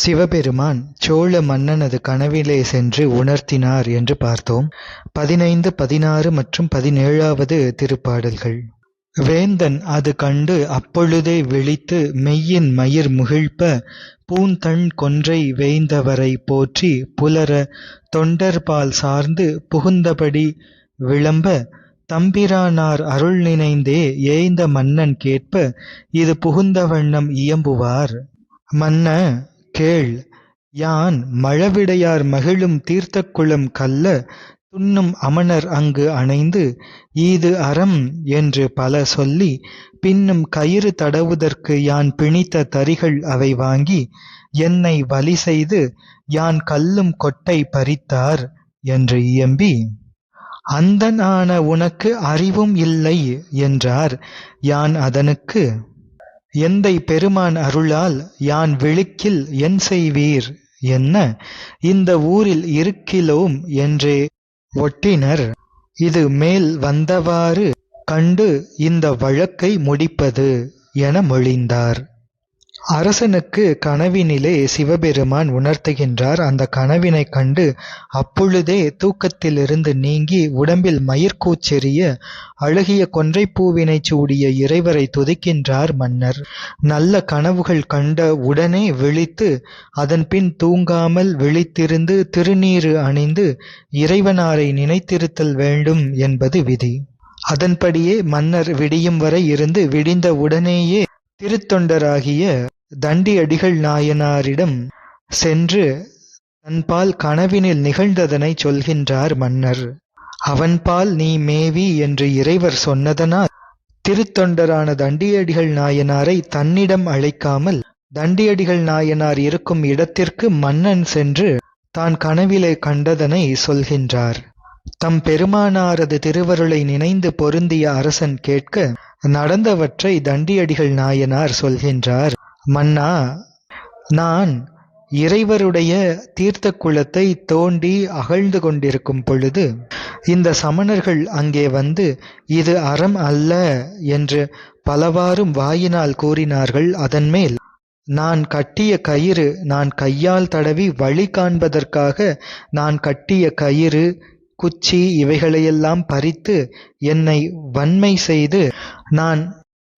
சிவபெருமான் சோழ மன்னனது கனவிலே சென்று உணர்த்தினார் என்று பார்த்தோம். பதினைந்து, பதினாறு மற்றும் பதினேழாவது திருப்பாடல்கள். வேந்தன் அது கண்டு அப்பொழுதே விழித்து மெய்யின் மயிர் முகிழ்ப்ப பூந்தண் கொன்றை வேந்தவரை போற்றி புலர தொண்டர்பால் சார்ந்து புகுந்தபடி விளம்ப தம்பிரானார் அருள் நினைந்தே ஏய்ந்த மன்னன் கேட்ப இது புகுந்த வண்ணம் இயம்புவார். மன்ன, கேள். யான் மழவிடையார் மகிழும் தீர்த்தக்குளம் கல்ல துன்னும் அமணர் அங்கு அணைந்து ஈது அறம் என்று பல சொல்லி பின்னும் கயிறு தடவுதற்கு யான் பிணித்த தறிகள் அவை வாங்கி என்னை வலி செய்து யான் கல்லும் கொட்டை பறித்தார் என்று இயம்பி. அந்தனான உனக்கு அறிவும் இல்லை என்றார் யான் அதனுக்கு எந்தை பெருமான் அருளால் யான் விழுக்கில் என் செய்வீர் என்ன இந்த ஊரில் இருக்கிலோம் என்றே ஒட்டினர் இது மேல் வந்தவாறு கண்டு இந்த வழக்கை முடிப்பது என மொழிந்தார். அரசனுக்கு கனவினிலே சிவபெருமான் உணர்த்துகின்றார். அந்த கனவினைக் கண்டு அப்பொழுதே தூக்கத்திலிருந்து நீங்கி உடம்பில் மயிர்கூச்செறிய அழகிய கொன்றைப்பூவினைச் சூடிய இறைவரை துதிக்கின்றார் மன்னர். நல்ல கனவுகள் கண்ட உடனே விழித்து அதன்பின் தூங்காமல் விழித்திருந்து திருநீறு அணிந்து இறைவனாரை நினைத்திருத்தல் வேண்டும் என்பது விதி. அதன்படியே மன்னர் விடியும் வரை இருந்து விடிந்த உடனேயே திருத்தொண்டராகிய தண்டியடிகள் நாயனாரிடம் சென்று தன்பால் கனவினில் நிகழ்ந்ததனைச் சொல்கின்றார் மன்னர். அவன்பால் நீ மேவி என்று இறைவர் சொன்னதனால் திருத்தொண்டரான தண்டியடிகள் நாயனாரை தன்னிடம் அழைக்காமல் தண்டியடிகள் நாயனார் இருக்கும் இடத்திற்கு மன்னன் சென்று தான் கனவிலே கண்டதனை சொல்கின்றார். தம் பெருமானாரது திருவருளை நினைந்து பொருந்திய அரசன் கேட்க நடந்தவற்றை தண்டியடிகள் நாயனார் சொல்கின்றார். மன்னா நான் இறைவருடைய தீர்த்த குளத்தை தோண்டி அகழ்ந்து கொண்டிருக்கும் பொழுது இந்த சமணர்கள் அங்கே வந்து இது அறம் அல்ல என்று பலவாறும் வாயினால் கூறினார்கள் அதன்மேல் நான் கட்டிய கயிறு நான் கையால் தடவி வழி காண்பதற்காக நான் கட்டிய கயிறு குச்சி இவைகளையெல்லாம் பறித்து என்னை வன்மை செய்து நான்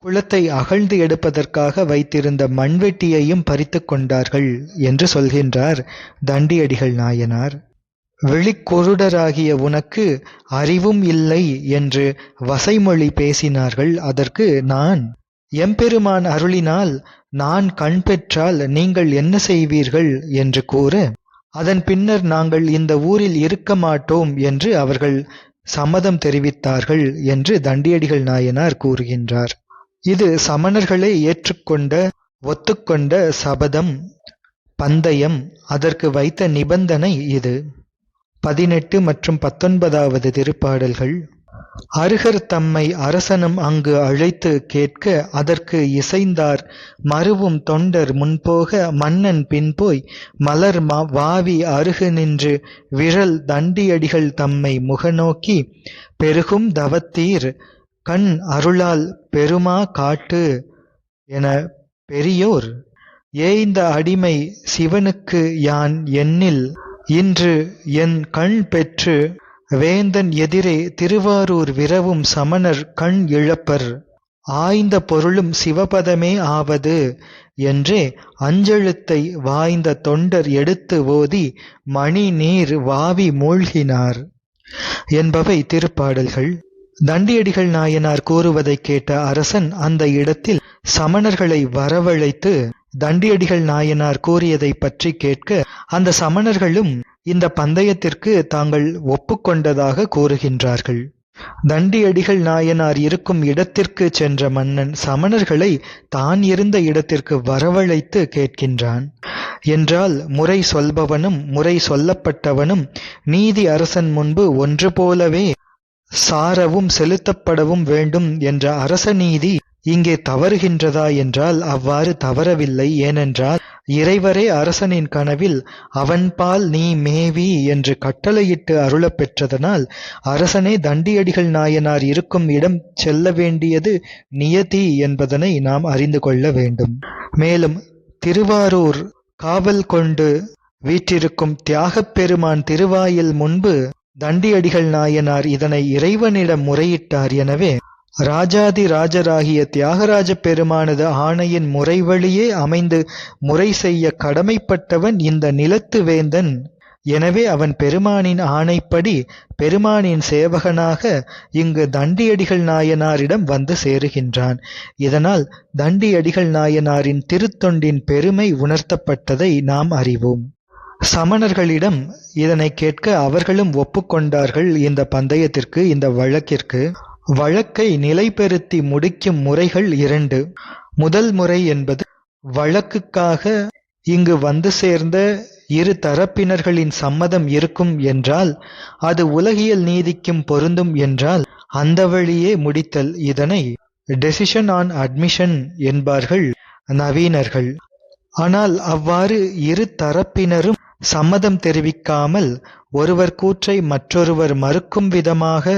குளத்தை அகழ்ந்து எடுப்பதற்காக வைத்திருந்த மண்வெட்டியையும் பறித்து கொண்டார்கள் என்று சொல்கின்றார் தண்டியடிகள் நாயனார். விழிக்குருடராகிய உனக்கு அறிவும் இல்லை என்று வசைமொழி பேசினார்கள் அதற்கு நான் எம்பெருமான் அருளினால் நான் கண் பெற்றால் நீங்கள் என்ன செய்வீர்கள் என்று கூற அதன் பின்னர் நாங்கள் இந்த ஊரில் இருக்க மாட்டோம் என்று அவர்கள் சம்மதம் தெரிவித்தார்கள் என்று தண்டியடிகள் நாயனார் கூறுகின்றார். இது சமணர்களே ஏற்றுக்கொண்ட ஒத்துக்கொண்ட சபதம் பந்தயம் அதற்கு வைத்த நிபந்தனை இது. பதினெட்டு மற்றும் பத்தொன்பதாவது திருப்பாடல்கள் அருகர் தம்மை அரசனும் அங்கு அழைத்து கேட்க அதற்கு இசைந்தார் மருவும் தொண்டர் முன்போக மன்னன் பின்போய் மலர் வாவி அருகு நின்று விரல் தண்டியடிகள் தம்மை முகநோக்கி பெருகும் தவத்தீர் கண் அருளால் பெருமா காட்டு என பெரியோர் ஏய்ந்த அடிமை சிவனுக்கு யான் எண்ணில் இன்று என் கண் பெற்று வேந்தன் எதிரே திருவாரூர் விரவும் சமணர் கண் இழப்பர். ஆய்ந்த பொருளும் சிவபதமே ஆவது என்றே அஞ்செழுத்தை வாய்ந்த தொண்டர் எடுத்து ஓதி மணி நீர் வாவி மூழ்கினார். என்பவை திருப்பாடல்கள். தண்டியடிகள் நாயனார் கூறுவதைக் கேட்ட அரசன் அந்த இடத்தில் சமணர்களை வரவழைத்து தண்டியடிகள் நாயனார் கூறியதை பற்றி கேட்க அந்த சமணர்களும் இந்த பந்தயத்திற்கு தாங்கள் ஒப்புக்கொண்டதாக கூறுகின்றார்கள். தண்டியடிகள் நாயனார் இருக்கும் இடத்திற்கு சென்ற மன்னன் சமணர்களை தான் இருந்த இடத்திற்கு வரவழைத்து கேட்கின்றான். என்றால் முறை சொல்பவனும் முறை சொல்லப்பட்டவனும் நீதி அரசன் முன்பு ஒன்று போலவே சாரவும் செலுத்தப்படவும் வேண்டும் என்ற அரச நீதி இங்கே தவறுகின்றதா என்றால் அவ்வாறு தவறவில்லை. ஏனென்றால் இறைவரே அரசனின் கனவில் அவன்பால் நீ மேவி என்று கட்டளையிட்டு அருளப் பெற்றதனால் அரசனே தண்டியடிகள் நாயனார் இருக்கும் இடம் செல்ல வேண்டியது நியதி என்பதனை நாம் அறிந்து கொள்ள வேண்டும். மேலும் திருவாரூர் காவல் கொண்டு வீற்றிருக்கும் தியாகப் பெருமான் திருவாயில் முன்பு தண்டியடிகள் நாயனார் இதனை இறைவனிடம் முறையிட்டார் எனவே ராஜாதி ராஜராகிய தியாகராஜ பெருமானது ஆணையின் முறைவழியே அமைந்து முறை செய்ய கடமைப்பட்டவன் இந்த நிலத்து வேந்தன். எனவே அவன் பெருமானின் ஆணைப்படி பெருமானின் சேவகனாக இங்கு தண்டியடிகள் நாயனாரிடம் வந்து சேருகின்றான். இதனால் தண்டியடிகள் நாயனாரின் திருத்தொண்டின் பெருமை உணர்த்தப்பட்டதை நாம் அறிவோம். சமணர்களிடம் இதனை கேட்க அவர்களும் ஒப்புக்கொண்டார்கள் இந்த பந்தயத்திற்கு இந்த வழக்கிற்கு. வழக்கை நிலைபெறுத்தி முடிக்கும் முறைகள் இரண்டு. முதல் முறை என்பது வழக்குக்காக இங்கு வந்து சேர்ந்த இரு தரப்பினர்களின் சம்மதம் இருக்கும் என்றால் அது உலகியல் நீதிக்கும் பொருந்தும் என்றால் அந்த வழியே முடித்தல். இதனை டெசிஷன் ஆன் அட்மிஷன் என்பார்கள் நவீனர்கள். ஆனால் அவ்வாறு இரு தரப்பினரும் சம்மதம் தெரிவிக்காமல் ஒருவர் கூற்றை மற்றொருவர் மறுக்கும் விதமாக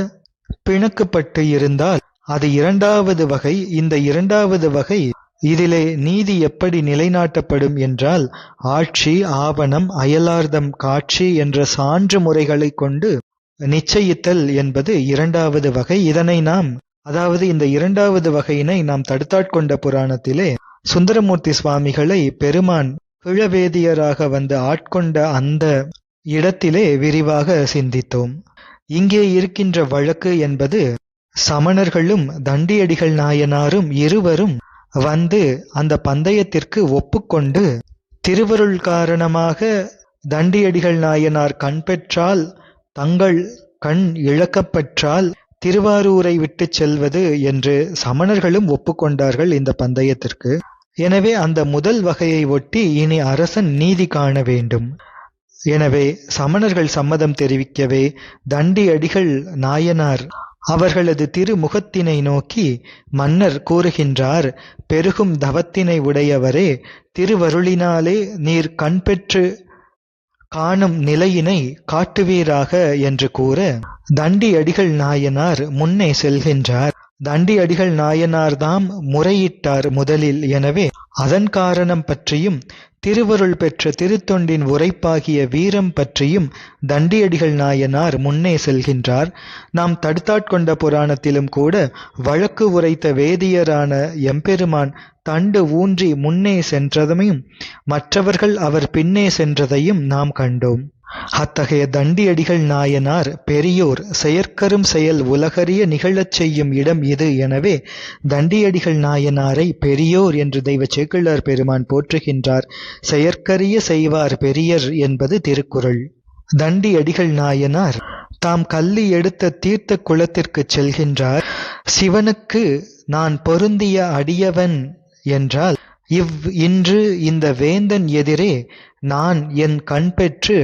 பிணக்குப்பட்டு இருந்தால் அது இரண்டாவது வகை இந்த இரண்டாவது வகை இதிலே நீதி எப்படி நிலைநாட்டப்படும் என்றால் ஆட்சி ஆவணம் அயலார்தம் காட்சி என்ற சான்று முறைகளை கொண்டு நிச்சயித்தல் என்பது இரண்டாவது வகை. இதனை நாம் அதாவது இந்த இரண்டாவது வகையினை நாம் தடுத்தாட்கொண்ட புராணத்திலே சுந்தரமூர்த்தி சுவாமிகளை பெருமான் கிழவேதியராக வந்து ஆட்கொண்ட அந்த இடத்திலே விரிவாக சிந்தித்தோம். இங்கே இருக்கின்ற வழக்கு என்பது சமணர்களும் தண்டியடிகள் நாயனாரும் இருவரும் வந்து அந்த பந்தயத்திற்கு ஒப்புக்கொண்டு திருவருள் காரணமாக தண்டியடிகள் நாயனார் கண் பெற்றால் தங்கள் கண் இழக்கப்பெற்றால் திருவாரூரை விட்டு செல்வது என்று சமணர்களும் ஒப்புக்கொண்டார்கள் இந்த பந்தயத்திற்கு. எனவே அந்த முதல் வகையை ஒட்டி இனி அரசன் நீதி காண வேண்டும். எனவே சமணர்கள் சம்மதம் தெரிவிக்கவே தண்டி அடிகள் நாயனார் அவர்களது திருமுகத்தினை நோக்கி மன்னர் கூறுகின்றார் பெருகும் தவத்தினை உடையவரே திருவருளினாலே நீர் கண்பெற்று காணும் நிலையினை காட்டுவீராக என்று கூற தண்டி அடிகள் நாயனார் முன்னே செல்கின்றார். தண்டி அடிகள் நாயனார்தாம் முறையிட்டார் முதலில். எனவே அதன் காரணம் பற்றியும் திருவருள் பெற்ற திருத்தொண்டின் உரைப்பாகிய வீரம் பற்றியும் தண்டியடிகள் நாயனார் முன்னே செல்கின்றார். நாம் தடுத்தாட்கொண்ட புராணத்திலும் கூட வழக்கு உரைத்த வேதியரான எம்பெருமான் தண்டு ஊன்றி முன்னே சென்றதையும் மற்றவர்கள் அவர் பின்னே சென்றதையும் நாம் கண்டோம். அத்தகைய தண்டியடிகள் நாயனார் பெரியோர் செயற்கரும் செயல் உலகறிய நிகழச் செய்யும் இடம் இது எனவே தண்டியடிகள் நாயனாரை பெரியோர் என்று தெய்வ சேக்கிழார் பெருமான் போற்றுகின்றார். செயற்கரிய செய்வார் பெரியர் என்பது திருக்குறள். தண்டியடிகள் நாயனார் தாம் கல்லி எடுத்த தீர்த்த குளத்திற்கு செல்கின்றார். சிவனுக்கு நான் பொருந்திய அடியவன் என்றால் இவ் இன்று இந்த வேந்தன் எதிரே நான் என் கண் பெற்று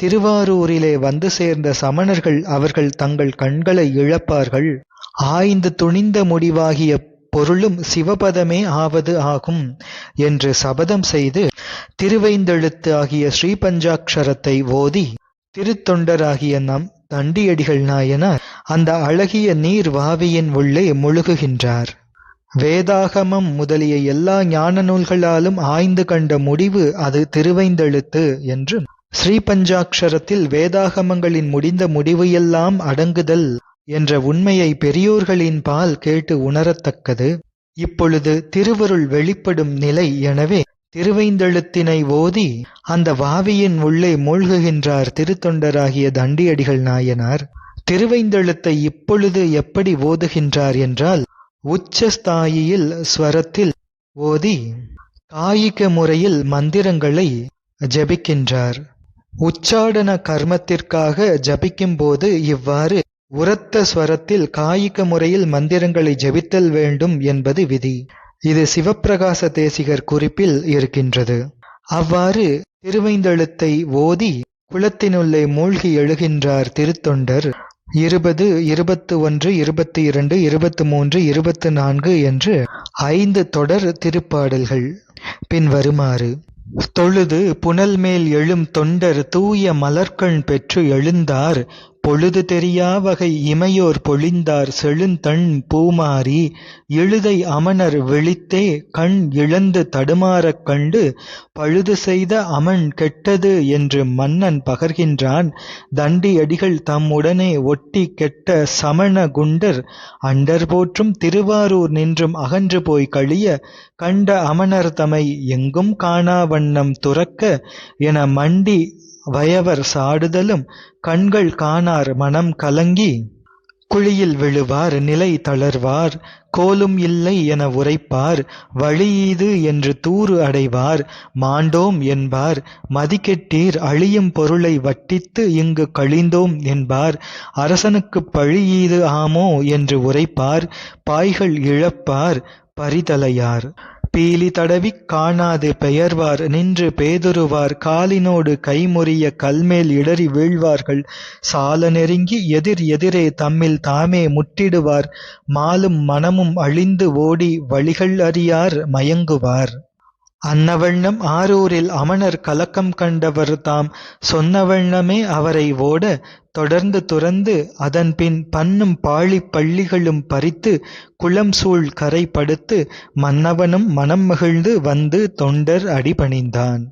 திருவாரூரிலே வந்து சேர்ந்த சமணர்கள் அவர்கள் தங்கள் கண்களை இழப்பார்கள். ஆய்ந்து துணிந்த முடிவாகிய பொருளும் சிவபதமே ஆவது ஆகும் என்று சபதம் செய்து திருவைந்தெழுத்து ஆகிய ஸ்ரீபஞ்சாட்சரத்தை ஓதி திருத்தொண்டராகிய நம் தண்டியடிகள் நாயனார் அந்த அழகிய நீர் வாவியின் உள்ளே முழுகுகின்றார். வேதாகமம் முதலிய எல்லா ஞான நூல்களாலும் ஆய்ந்து கண்ட முடிவு அது திருவைந்தெழுத்து என்றும் ஸ்ரீபஞ்சாட்சரத்தில் வேதாகமங்களின் முடிந்த முடிவு எல்லாம் அடங்குதல் என்ற உண்மையை பெரியோர்களின் பால் கேட்டு உணரத்தக்கது. இப்பொழுது திருவருள் வெளிப்படும் நிலை எனவே திருவைந்தெழுத்தினை ஓதி அந்த வாவியின் உள்ளே மூழ்குகின்றார் திருத்தொண்டராகிய தண்டியடிகள் நாயனார். திருவைந்தெழுத்தை இப்பொழுது எப்படி ஓதுகின்றார் என்றால் உச்சஸ்தாயியில் ஸ்வரத்தில் ஓதி காயிக முறையில் மந்திரங்களை ஜபிக்கின்றார். உச்சாடன கர்மத்திற்காக ஜபிக்கும்போது இவ்வாறு உரத்த ஸ்வரத்தில் காய்க முறையில் மந்திரங்களை ஜபித்தல் வேண்டும் என்பது விதி. இது சிவப்பிரகாச தேசிகர் குறிப்பில் இருக்கின்றது. அவ்வாறு திருவைந்தெழுத்தை ஓதி குளத்தினுள்ளே மூழ்கி எழுகின்றார் திருத்தொண்டர். இருபது இருபத்து ஒன்று இருபத்தி இரண்டு இருபத்து மூன்று இருபத்து நான்கு என்று ஐந்து தொடர் திருப்பாடல்கள். பின்வருமாறு தொழுது புனல் மேல் எழும் தொண்டர் தூய மலர்கண் பெற்று எழுந்தார். பொழுது தெரியா வகை இமையோர் பொழிந்தார் செழுந்தண் பூமாரி எழுதை அமணர் விழித்தே கண் இழந்து தடுமாறக் கண்டு பழுது செய்த அமன் கெட்டது என்று மன்னன் பகர்கின்றான். தண்டியடிகள் தம்முடனே ஒட்டி கெட்ட சமண குண்டர் அண்டர் போற்றும் திருவாரூர் நின்றும் அகன்று போய் கழிய கண்ட அமணர் தமை எங்கும் காணா வண்ணம் துறக்க என மண்டி வயவர் சாடுதலும் கண்கள் காணார் மனம் கலங்கி குழியில் விழுவார் நிலை தளர்வார் கோலும் இல்லை என உரைப்பார் வழியீது என்று தூறு அடைவார் மாண்டோம் என்பார் மதிக்கெட்டீர் அழியும் பொருளை வட்டித்து இங்கு கழிந்தோம் என்பார் அரசனுக்குப் பழியீது ஆமோ என்று உரைப்பார் பாய்கள் இழப்பார் பரிதலையார். பீலி தடவிக் காணாது பெயர்வார். நின்று பேதுருவார். காலினோடு கைமுறிய கல்மேல் இடறி வீழ்வார்கள். சால நெருங்கி எதிர் எதிரே தம்மில் தாமே முட்டிடுவார். மாலும் மனமும் அழிந்து ஓடி வழிகள் அறியார். மயங்குவார். அன்னவண்ணம் ஆரூரில் அமணர் கலக்கம் கண்டவர் தாம் சொன்னவண்ணமே அவரை ஓட தொடர்ந்து துறந்து அதன்பின் பன்னும் பாழிப் பள்ளிகளும் பறித்து குளம் சூழ் கரை படுத்து மன்னவனும் மனம் மகிழ்ந்து வந்து தொண்டர் அடிபணிந்தான்.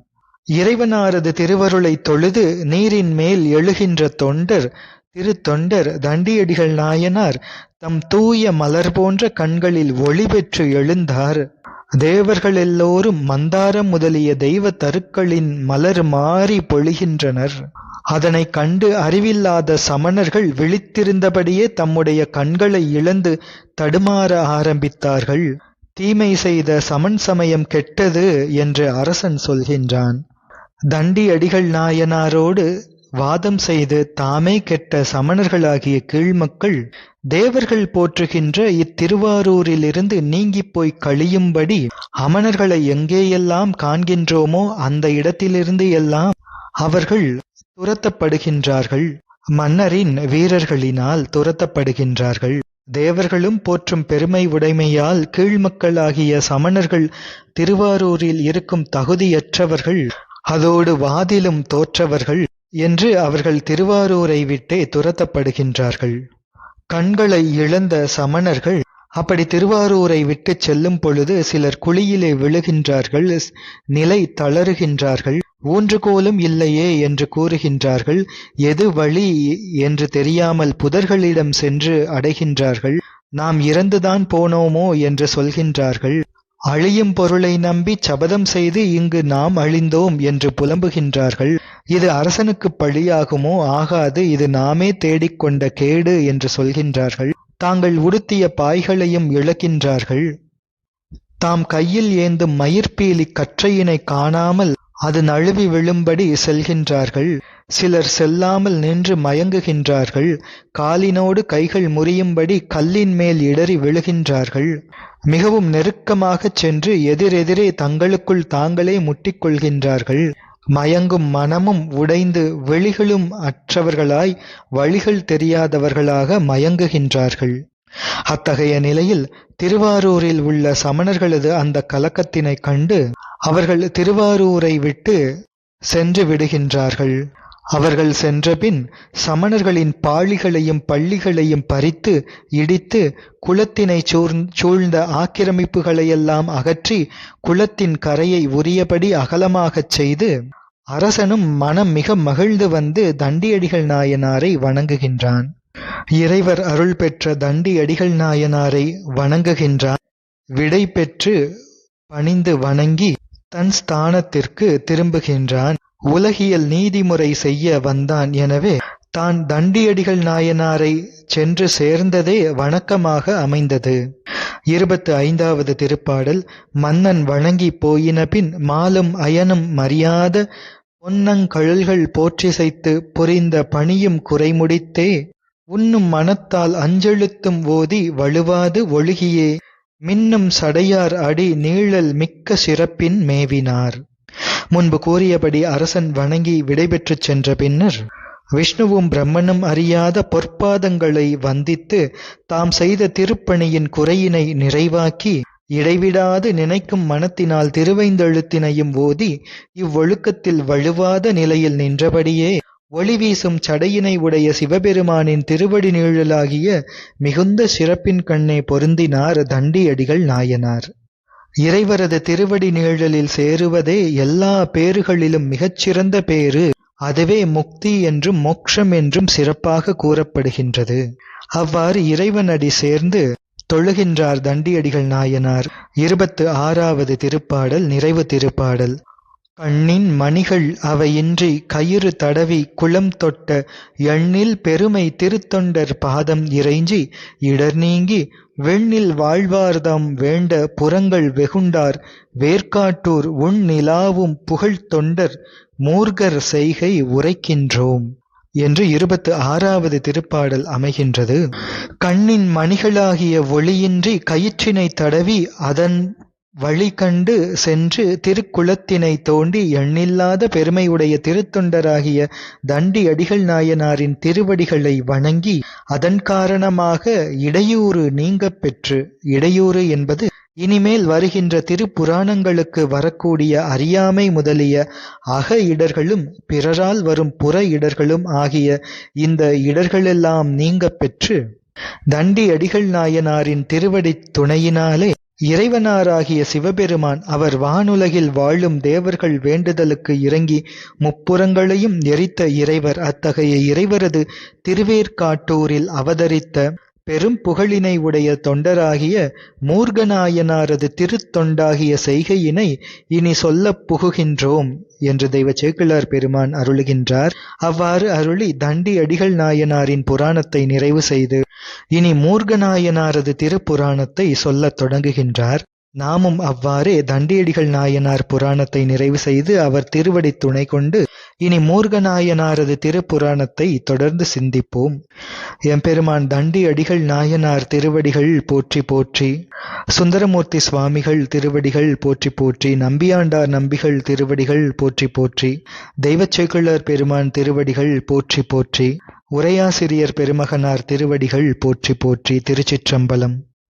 இறைவனாரது திருவருளைத் தொழுது நீரின் மேல் எழுகின்ற தொண்டர் திருத்தொண்டர் தண்டியடிகள் நாயனார் தம் தூய மலர் போன்ற கண்களில் ஒளி பெற்று எழுந்தார். தேவர்கள் எல்லோரும் மந்தாரம் முதலிய தெய்வ தருக்களின் மலர் மாறி பொழிகின்றனர். அதனைக் கண்டு அறிவில்லாத சமணர்கள் விழித்திருந்தபடியே தம்முடைய கண்களை இழந்து தடுமாற ஆரம்பித்தார்கள். தீமை செய்த சமன் சமயம் கெட்டது என்று அரசன் சொல்கின்றான். தண்டி அடிகள் நாயனாரோடு வாதம் செய்து தாமே கெட்ட சமணர்களாகிய கீழ்மக்கள் தேவர்கள் போற்றுகின்ற இத்திருவாரூரிலிருந்து நீங்கிப் போய் கழியும்படி அமணர்களை எங்கேயெல்லாம் காண்கின்றோமோ அந்த இடத்திலிருந்து எல்லாம் அவர்கள் துரத்தப்படுகின்றார்கள். மன்னரின் வீரர்களினால் துரத்தப்படுகின்றார்கள். தேவர்களும் போற்றும் பெருமை உடைமையால் கீழ்மக்களாகிய சமணர்கள் திருவாரூரில் இருக்கும் தகுதியற்றவர்கள் அதோடு வாதிலும் தோற்றவர்கள். என்று அவர்கள் திருவாரூரை விட்டே துரத்தப்படுகின்றார்கள். கண்களை இழந்த சமணர்கள் அப்படி திருவாரூரை விட்டுச் செல்லும் பொழுது சிலர் குழியிலே விழுகின்றார்கள் நிலை தளருகின்றார்கள் ஊன்றுகோலும் இல்லையே என்று கூறுகின்றார்கள் எது வழி என்று தெரியாமல் புதர்களிடம் சென்று அடைகின்றார்கள் நாம் இறந்துதான் போனோமோ என்று சொல்கின்றார்கள். அழியும் பொருளை நம்பி சபதம் செய்து இங்கு நாம் அழிந்தோம் என்று புலம்புகின்றார்கள். இது அரசனுக்கு பழியாகுமோ? ஆகாது. இது நாமே தேடிக்கொண்ட கேடு என்று சொல்கின்றார்கள். தாங்கள் உடுத்திய பாய்களையும் இழக்கின்றார்கள். தாம் கையில் ஏந்தும் மயிர்பீலி கற்றையினை காணாமல் அது நழுவி விழும்படி செல்கின்றார்கள். சிலர் செல்லாமல் நின்று மயங்குகின்றார்கள். காலினோடு கைகள் முறியும்படி கல்லின் மேல் இடறி விழுகின்றார்கள். மிகவும் நெருக்கமாகச் சென்று எதிரெதிரே தங்களுக்குள் தாங்களே முட்டிக்கொள்கின்றார்கள். மயங்கும் மனமும் உடைந்து வெளிகளும் அற்றவர்களாய் வழிகள் தெரியாதவர்களாக மயங்குகின்றார்கள். அத்தகைய நிலையில் திருவாரூரில் உள்ள சமணர்களது அந்த கலக்கத்தினைக் கண்டு அவர்கள் திருவாரூரை விட்டு சென்று விடுகின்றார்கள். அவர்கள் சென்றபின் சமணர்களின் பாழிகளையும் பள்ளிகளையும் பறித்து இடித்து குளத்தினை சூழ்ந்த ஆக்கிரமிப்புகளையெல்லாம் அகற்றி குளத்தின் கரையை உரியபடி அகலமாகச் செய்து அரசனும் மனம் மிக மகிழ்ந்து வந்து தண்டியடிகள் நாயனாரை வணங்குகின்றான். இறைவர் அருள் பெற்ற தண்டியடிகள் நாயனாரை வணங்குகின்றான். விடை பெற்று பணிந்து வணங்கி தன் ஸ்தானத்திற்கு திரும்புகின்றான். உலகியல் நீதிமுறை செய்ய வந்தான். எனவே தான் தண்டியடிகள் நாயனாரை சென்று சேர்ந்ததே வணக்கமாக அமைந்தது. இருபத்து ஐந்தாவது திருப்பாடல் மன்னன் வணங்கி போயினபின் மாலும் அயனும் மரியாத பொன்னங்கழல்கள் போற்றிசைத்து புரிந்த பணியும் குறைமுடித்தே உண்ணும் மனத்தால் அஞ்செழுத்தும் ஓதி வழுவாது ஒழுகியே மின்னும் சடையார் அடி நீழல் மிக்க சிறப்பின் மேவினார். முன்பு கூறியபடி அரசன் வணங்கி விடைபெற்றுச் சென்ற பின்னர் விஷ்ணுவும் பிரம்மனும் அறியாத பொற்பாதங்களை வந்தித்து தாம் செய்த திருப்பணியின் குறையினை நிறைவாக்கி இடைவிடாது நினைக்கும் மனத்தினால் திருவைந்தெழுத்தினையும் ஓதி இவ்வொழுக்கத்தில் வழுவாத நிலையில் நின்றபடியே ஒளி வீசும் சடையினை உடைய சிவபெருமானின் திருவடி நீழலாகிய மிகுந்த சிறப்பின் கண்ணே பொருந்தினார் தண்டியடிகள் நாயனார். இறைவரது திருவடி நிழலில் சேருவதே எல்லா பேறுகளிலும் மிகச்சிறந்த பேறு. அதுவே முக்தி என்றும் மோக்ஷம் என்றும் சிறப்பாக கூறப்படுகின்றது. அவ்வாறு இறைவனடி சேர்ந்து தொழுகின்றார் தண்டியடிகள் நாயனார். இருபத்து ஆறாவது திருப்பாடல் நிறைவு திருப்பாடல். கண்ணின் மணிகள் அவையின்றி கயிறு தடவி குளம் தொட்ட எண்ணில் பெருமை திருத்தொண்டர் பாதம் இறைஞ்சி இடர் நீங்கி வெண்ணில் வாழ்வார்தாம் வேண்ட புறங்கள் வெகுண்டார் வேர்க்காட்டூர் உன் நிலாவும் புகழ் தொண்டர் மூர்கர் செய்கை உரைக்கின்றோம் என்று இருபத்து ஆறாவது திருப்பாடல் அமைகின்றது. கண்ணின் மணிகளாகிய ஒளியின்றி கயிற்றினை தடவி அதன் வழி கண்டு சென்று திருக்குளத்தினை தோண்டி எண்ணில்லாத பெருமையுடைய திருத்தொண்டராகிய தண்டி அடிகள் நாயனாரின் திருவடிகளை வணங்கி அதன் காரணமாக இடையூறு நீங்க பெற்று இடையூறு என்பது இனிமேல் வருகின்ற திருப்புராணங்களுக்கு வரக்கூடிய அறியாமை முதலிய அக இடர்களும் பிறரால் வரும் புற இடர்களும் ஆகிய இந்த இடர்களெல்லாம் நீங்க பெற்று தண்டி அடிகள் நாயனாரின் திருவடித் துணையினாலே இறைவனாராகிய சிவபெருமான் அவர் வானுலகில் வாழும் தேவர்கள் வேண்டுதலுக்கு இறங்கி முப்புறங்களையும் எரித்த இறைவர் அத்தகைய இறைவரது திருவேற்காட்டூரில் அவதரித்த பெரும் புகழினை உடைய தொண்டராகிய மூர்கநாயனாரது திருத்தொண்டாகிய செய்கையினை இனி சொல்லப் புகுகின்றோம் என்று தெய்வ சேக்கிழார் பெருமான் அருளுகின்றார். அவ்வாறு அருளி தண்டி அடிகள் நாயனாரின் புராணத்தை நிறைவு செய்து இனி மூர்கநாயனாரது திருப்புராணத்தை சொல்லத் தொடங்குகின்றார். நாமும் அவ்வாறே தண்டியடிகள் நாயனார் புராணத்தை நிறைவு செய்து அவர் திருவடி துணை கொண்டு இனி மூர்கநாயனாரது திருப்புராணத்தை தொடர்ந்து சிந்திப்போம். எம்பெருமான் தண்டியடிகள் நாயனார் திருவடிகள் போற்றி போற்றி சுந்தரமூர்த்தி சுவாமிகள் திருவடிகள் போற்றி போற்றி நம்பியாண்டார் நம்பிகள் திருவடிகள் போற்றி போற்றி தெய்வச்சேக்கிழர் பெருமான் திருவடிகள் போற்றி போற்றி உரையாசிரியர் பெருமகனார் திருவடிகள் போற்றி போற்றி திருச்சிற்றம்பலம்.